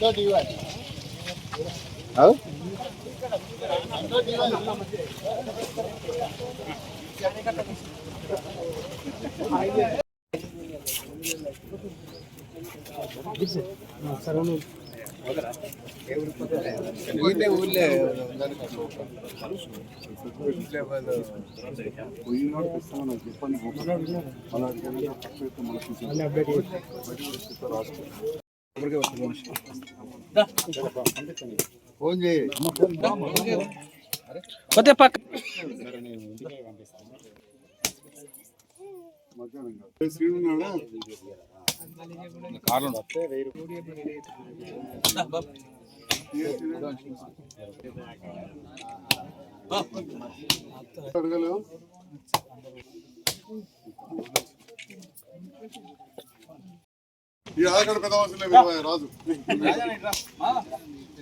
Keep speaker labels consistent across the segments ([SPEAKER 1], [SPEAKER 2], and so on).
[SPEAKER 1] మరి
[SPEAKER 2] ఊళ్ళే ఊళ్ళే
[SPEAKER 1] పోయినాడు చెప్పండి అడిగిన
[SPEAKER 2] ఫోన్ చేయి
[SPEAKER 3] పక్క
[SPEAKER 1] మధ్యాహ్నం శ్రీను ఉన్నాడా అడగలేవు ఈ పెద్ద అవసరం లేదు రాజు.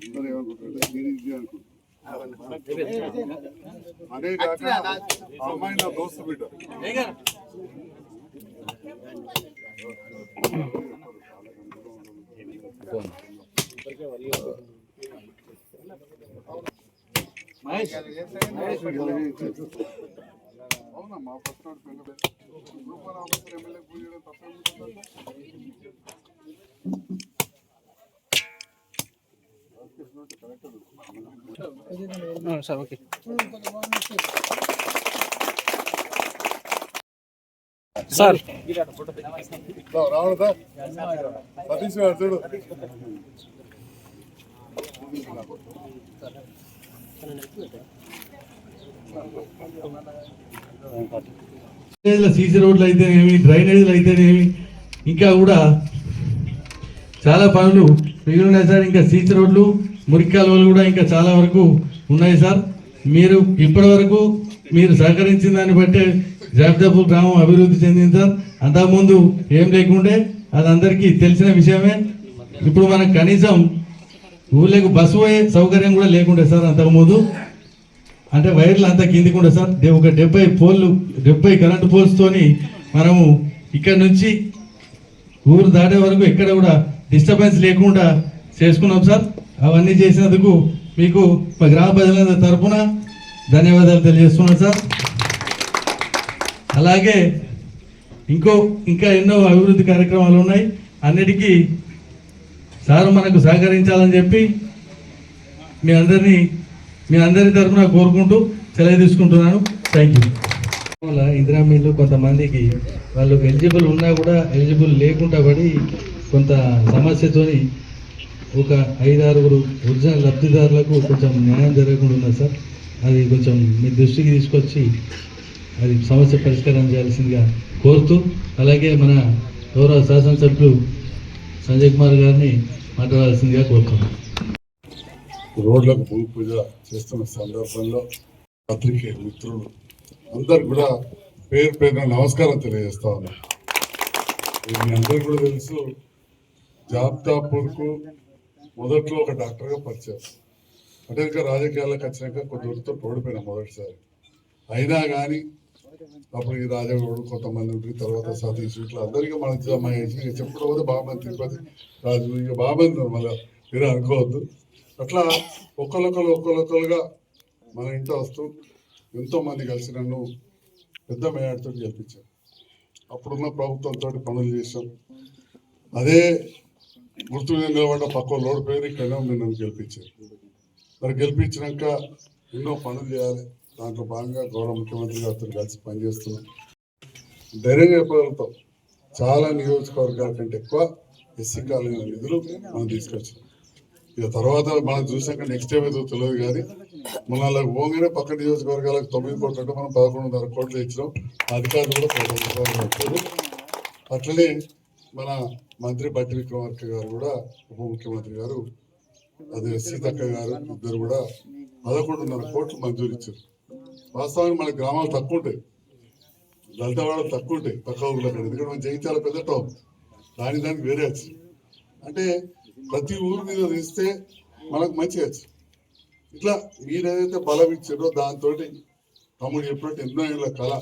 [SPEAKER 1] అందరూ ఏమనుకుంటారు నేను ఇది అనుకుంటా అదే కాక ఆ అమ్మాయి నా దోస్తు బిడ్డ అవునా మా ఫస్ట్ వాడు పెళ్ళి గ్రూప్ ఆఫీసర్ ఎమ్మెల్యే పూజ చేయడం తప్పేముంటుందంటే
[SPEAKER 3] సార్ ఓకే. సార్.
[SPEAKER 1] రావడదా సతీష్ గారు చూడు
[SPEAKER 4] డ్రైనేజ్ల సీసీ రోడ్లు అయితేనేమి డ్రైనేజీలు అయితేనేమి ఇంకా కూడా చాలా పనులు మిగిలి ఉన్నాయి సార్. ఇంకా సీసీ రోడ్లు మురికి కాలువలు కూడా ఇంకా చాలా వరకు ఉన్నాయి సార్. మీరు ఇప్పటి వరకు మీరు సహకరించిన దాన్ని బట్టే జాబితాపూర్ గ్రామం అభివృద్ధి చెందింది సార్. అంతకుముందు ఏం లేకుండే అది అందరికీ తెలిసిన విషయమే. ఇప్పుడు మనకు కనీసం ఊళ్ళకు బస్సు పోయే సౌకర్యం కూడా లేకుండే సార్ అంతకుముందు. అంటే వైర్లు అంతా కిందికి ఉండే సార్. ఒక డెబ్బై పోల్లు డెబ్బై కరెంటు పోల్స్తోని మనము ఇక్కడ నుంచి ఊరు దాటే వరకు ఎక్కడ కూడా డిస్టర్బెన్స్ లేకుండా చేసుకున్నాం సార్. అవన్నీ చేసినందుకు మీకు మా గ్రామ ప్రజలందరి తరఫున ధన్యవాదాలు తెలియజేస్తున్నాను సార్. అలాగే ఇంకో ఇంకా ఎన్నో అభివృద్ధి కార్యక్రమాలు ఉన్నాయి. అన్నిటికీ సార్ మనకు సహకరించాలని చెప్పి మీ అందరినీ మీ అందరి తరఫున కోరుకుంటూ సెలవు తీసుకుంటున్నాను. థ్యాంక్ యూ వల్ల ఇందిరా కొంతమందికి వాళ్ళు ఎలిజిబుల్ ఉన్నా కూడా ఎలిజిబుల్ లేకుండా పడి కొంత సమస్యతోని ఒక ఐదారుగురు ఒరిజినల్ లబ్ధిదారులకు కొంచెం న్యాయం జరగకుండా ఉన్నది సార్. అది కొంచెం మీ దృష్టికి తీసుకొచ్చి అది సమస్య పరిష్కారం చేయాల్సిందిగా కోరుతూ అలాగే మన గౌరవ శాసనసభ్యులు సంజయ్ కుమార్ గారిని మాట్లాడాల్సిందిగా కోరుతున్నాను
[SPEAKER 1] రోడ్లకు భూమి పూజ చేస్తున్న సందర్భంలో పత్రికే మిత్రులు అందరు కూడా పేరు పేరున నమస్కారం తెలియజేస్తా ఉన్నా మీ అందరికి కూడా తెలుసు జాబ్తాపూర్కు మొదట్లో ఒక డాక్టర్గా పరిచయం. అంటే ఇంకా రాజకీయాలకు వచ్చినాక కొద్ది దూరంతో ఓడిపోయినా మొదటిసారి. అయినా కానీ అప్పుడు ఈ రాజగౌడు కొంతమంది ఉంటుంది తర్వాత సతీష్ ఇట్లా అందరికీ మన జమ చేసి ఇక పోతే బామంది తిరుపతి రాజు ఇక బామంది మళ్ళీ. మీరు అనుకోవద్దు. అట్లా ఒకరొకరు ఒకరొకరుగా మన ఇంట్లో వస్తూ ఎంతోమంది కలిసి నన్ను పెద్ద మేయాడితో గెలిపించారు. అప్పుడున్న ప్రభుత్వంతో పనులు చేశాం. అదే గుర్తు మీద నిలబడ్డ పక్క లోడ్ పేరు ఇక్కడ నన్ను గెలిపించారు. మరి గెలిపించినాక ఎన్నో పనులు చేయాలి. దాంట్లో భాగంగా గౌరవ ముఖ్యమంత్రి గారితో కలిసి పనిచేస్తున్నాం. ధైర్యంగా చెప్పగలుగుతాం. చాలా నియోజకవర్గాల కంటే ఎక్కువ ఎస్సీ కాలనీ నిధులు మనం తీసుకొచ్చాం. ఇక తర్వాత మనం చూసాక నెక్స్ట్ ఏమైతే తెలియదు కానీ మన అలా పోగానే పక్క నియోజకవర్గాలకు తొమ్మిది కోట్లు అంటే మనం పదకొండున్నర కోట్లు ఇచ్చినాం. అధికారులు కూడా పదకొండు కోట్లు అట్లనే మన మంత్రి బట్టి విక్రమార్క గారు కూడా ఉప ముఖ్యమంత్రి గారు అదే సీతక్క గారు ఇద్దరు కూడా పదకొండున్నర కోట్లు మంజూరు ఇచ్చారు. వాస్తవానికి మన గ్రామాలు తక్కువ ఉంటాయి. దళితవాడలు తక్కువ ఉంటాయి. పక్క ఊళ్ళో అక్కడ ఎందుకంటే మన జయించాల పెద్ద టౌన్. దాని దానికి వేరే వచ్చు అంటే ప్రతి ఊరు మీద తీస్తే మనకు మంచి వచ్చు ఇట్లా మీరు ఏదైతే బలం ఇచ్చారో దాంతో తమ్ముడు చెప్పినట్టు ఎన్నో ఏళ్ళ కళ.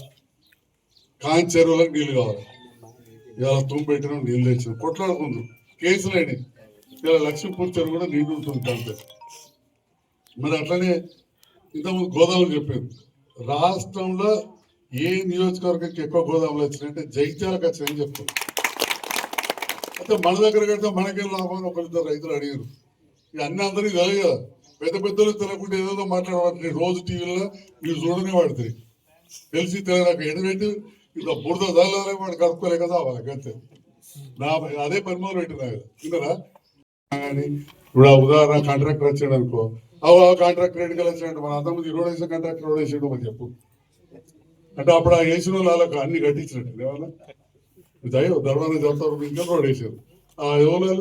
[SPEAKER 1] కాంచెరువులకు చెరువులకు కావాలి. ఇవాళ తుమ్ము పెట్టిన నీళ్ళు తెచ్చిన కొట్లాడుకుందు. కేసులు అయినాయి ఇలా లక్ష్మీపూర్ చెరువు కూడా నీళ్ళు ఉంటుంది కంటే మరి అట్లనే ఇంతకుముందు గోదావరి చెప్పారు. రాష్ట్రంలో ఏ నియోజకవర్గంకి ఎక్కువ గోదాములు వచ్చినాయంటే జైత్యాలకు వచ్చినాయని చెప్తారు అయితే మన దగ్గర కడితే మనకేం లాభం ఒకరిద్దరు రైతులు అడిగారు. ఇక అన్ని అందరికీ తెలియదు కదా. పెద్ద పెద్దలు తినకుండా ఏదో మాట్లాడవాడు రోజు టీవీలో మీరు చూడనే వాడుతుంది తెలిసి తెలియక ఎడబెట్టి ఇలా బురద చల్లాలి వాడు కడుక్కోలే కదా వాళ్ళకి అంతే నా అదే పని మొదలు పెట్టినా కదా విన్నారా? కానీ ఇప్పుడు ఉదాహరణ కాంట్రాక్టర్ వచ్చాడు అనుకో. అవు ఆ కాంట్రాక్టర్ ఎన్నికలు వచ్చినట్టు మన అంతకుముందు రోడ్ వేసిన కాంట్రాక్టర్ రోడ్ వేసాడు మరి చెప్పు. అంటే అప్పుడు ఆ వేసిన వాళ్ళకి అన్ని కట్టించినట్టు. ఏమన్నా? దయ ధర్మాన్ని చెప్తారు ఇంకా రోడ్ వేసారు. ఆ ఎవరు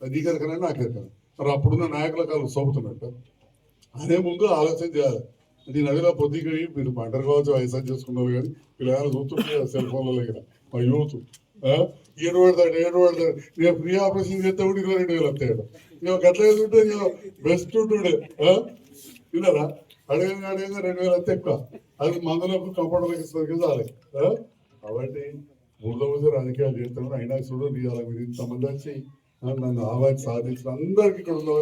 [SPEAKER 1] నీకెరకనే నాకెరకనే మరి అప్పుడున్న నాయకుల కాలం సోపుతున్నట్టు. అదే ముందు ఆలోచన చేయాలి. నేను అదిలో పొద్దుకి మీరు పంటలు కావచ్చు వయసు చేసుకున్నారు కానీ పిల్లలు చూస్తుంటే సెల్ ఫోన్ల దగ్గర మా యూత్ ఏడు పెడతాడు ఏడు పెడతాడు. నేను ఫ్రీ ఆపరేషన్ చేస్తే కూడా ఇరవై రెండు వేలు వస్తాడు నేను గట్ల ఉంటే నేను బెస్ట్ ఉంటుండే. విన్నారా? అడగంగా అడగంగా రెండు వేలు వస్తే ఎక్కువ. అది మందులకు కంపౌండర్లకు ఇస్తుంది చాలే. కాబట్టి మూడో రోజు రాజకీయాలు చేస్తున్నాడు అయినా చూడు ఇవాళ మీరు ఇంతమంది వచ్చి నన్ను ఆవాజ్ సాధించిన అందరికీ ఇక్కడ ఉన్న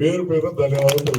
[SPEAKER 1] పేరు పేరు ధన్యవాదాలు